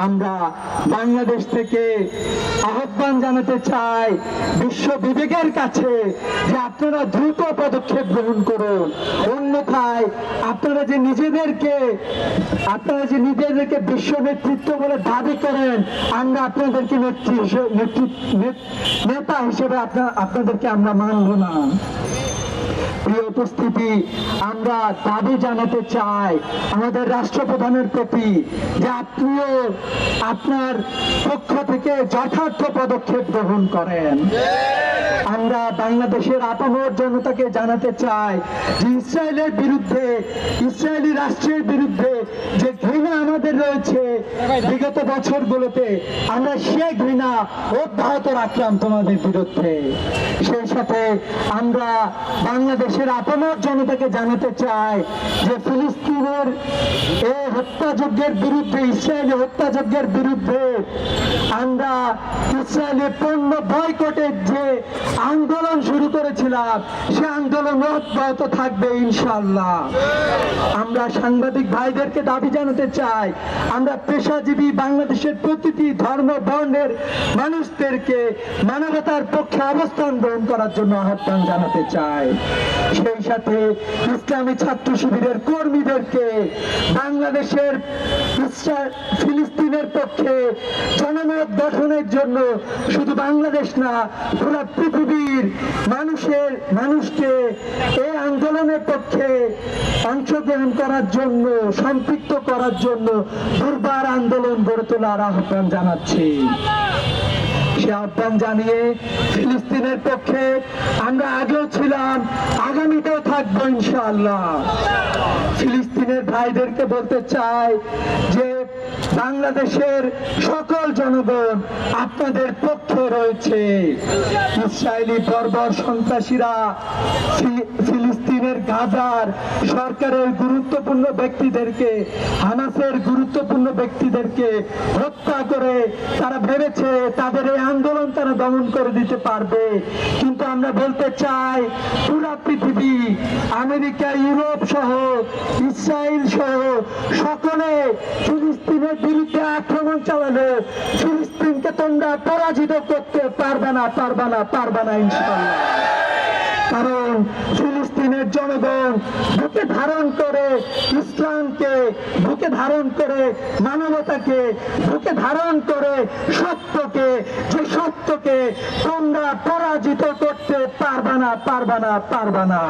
আমরা বাংলাদেশ থেকে আহ্বান জানাতে চাই বিশ্ব বিবেকের কাছে যে আপনারা দ্রুত পদক্ষেপ গ্রহণ করুন। অন্যথায় আপনারা যে নিজেদেরকে, আপনারা যে নিজেদেরকে বিশ্ব নেতৃত্ব বলে দাবি করেন, আমরা আপনাদেরকে নেত্রী নেতৃ- হিসেবে আপনাদেরকে আমরা মানব না। উপস্থিতি আমরা দাবি জানাতে চাই আমাদের রাষ্ট্রপ্রধানের প্রতি যে আপনিও আপনার পক্ষ থেকে যথার্থ পদক্ষেপ গ্রহণ করেন। আমরা বাংলাদেশের আপামর জনতাকে জানাতে চাই যে ইসরায়েলের বিরুদ্ধে, ইসরায়েলি রাষ্ট্রের বিরুদ্ধে যে ঘৃণা আমাদের রয়েছে বিগত বছরগুলোতে, আমরা সে ঘৃণা অব্যাহত রাখলাম তোমাদের বিরুদ্ধে। সেই সাথে আমরা বাংলাদেশের আপামর জনতাকে জানাতে চাই যে ফিলিস্তিনের এই হত্যাযজ্ঞের বিরুদ্ধে, ইসরায়েলি হত্যাযজ্ঞের বিরুদ্ধে আমরা ইসরায়েলি পণ্য বয়কটের যে আন্দোলন শুরু করেছিলাম, সে আন্দোলন অব্যাহত থাকবে ইনশাল্লাহ আমরা সাংবাদিক ভাইদেরকে দাবি জানাতে চাই, আমরা পেশাজীবী বাংলাদেশের প্রতিটি ধর্ম, বর্ণের মানুষদেরকে মানবতার পক্ষে অবস্থান গ্রহণ করার জন্য আহ্বান জানাতে চাই। সেই সাথে ইসলামী ছাত্র শিবিরের কর্মীদেরকে বাংলাদেশের ফিলিস্তিনের পক্ষে জনমত গঠনের জন্য শুধু বাংলাদেশ না, পুরো পৃথিবীর মানুষের, মানুষকে এই আন্দোলনের পক্ষে অংশগ্রহণ করার জন্য, সম্পৃক্ত করার জন্য দুর্বার আন্দোলন গড়ে তোলার আহ্বান জানাচ্ছি। সে আহ্বান জানিয়ে ফিলিস্তিনের পক্ষে আমরা আগেও ছিলাম, আগামীতেও থাকব ইনশাআল্লাহ। ফিলিস্তিনের ভাইদেরকে বলতে চাই যে বাংলাদেশের সকল জনগণ আপনাদের পক্ষে রয়েছে। ইসরায়েলি বর্বর সন্ত্রাসীরা ফিলিস্তিনের গাজার সরকারের গুরুত্বপূর্ণ ব্যক্তিদেরকে, হামাসের গুরুত্বপূর্ণ ব্যক্তিদেরকে হত্যা করে তারা ভেবেছে তাদের এই আন্দোলন তারা দমন করে দিতে পারবে। কিন্তু আমরা বলতে চাই, পুরা পৃথিবী, আমেরিকা, ইউরোপ সহ, ইসরায়েল সহ সকলে ফিলিস্তিনের বিরুদ্ধে আক্রমণ চালালে ফিলিস্তিনকে তোমরা পরাজিত করতে পারবে না পারবে না পারবে না ইনশাআল্লাহ। কারণ ফিলিস্তিনের জনগণ বুকে ধারণ করে ইসলামকে, বুকে ধারণ করে মানবতাকে, বুকে ধারণ করে সত্যকে, যে সত্যকে তোমরা পরাজিত করতে পারবে না পারবে না পারবে না।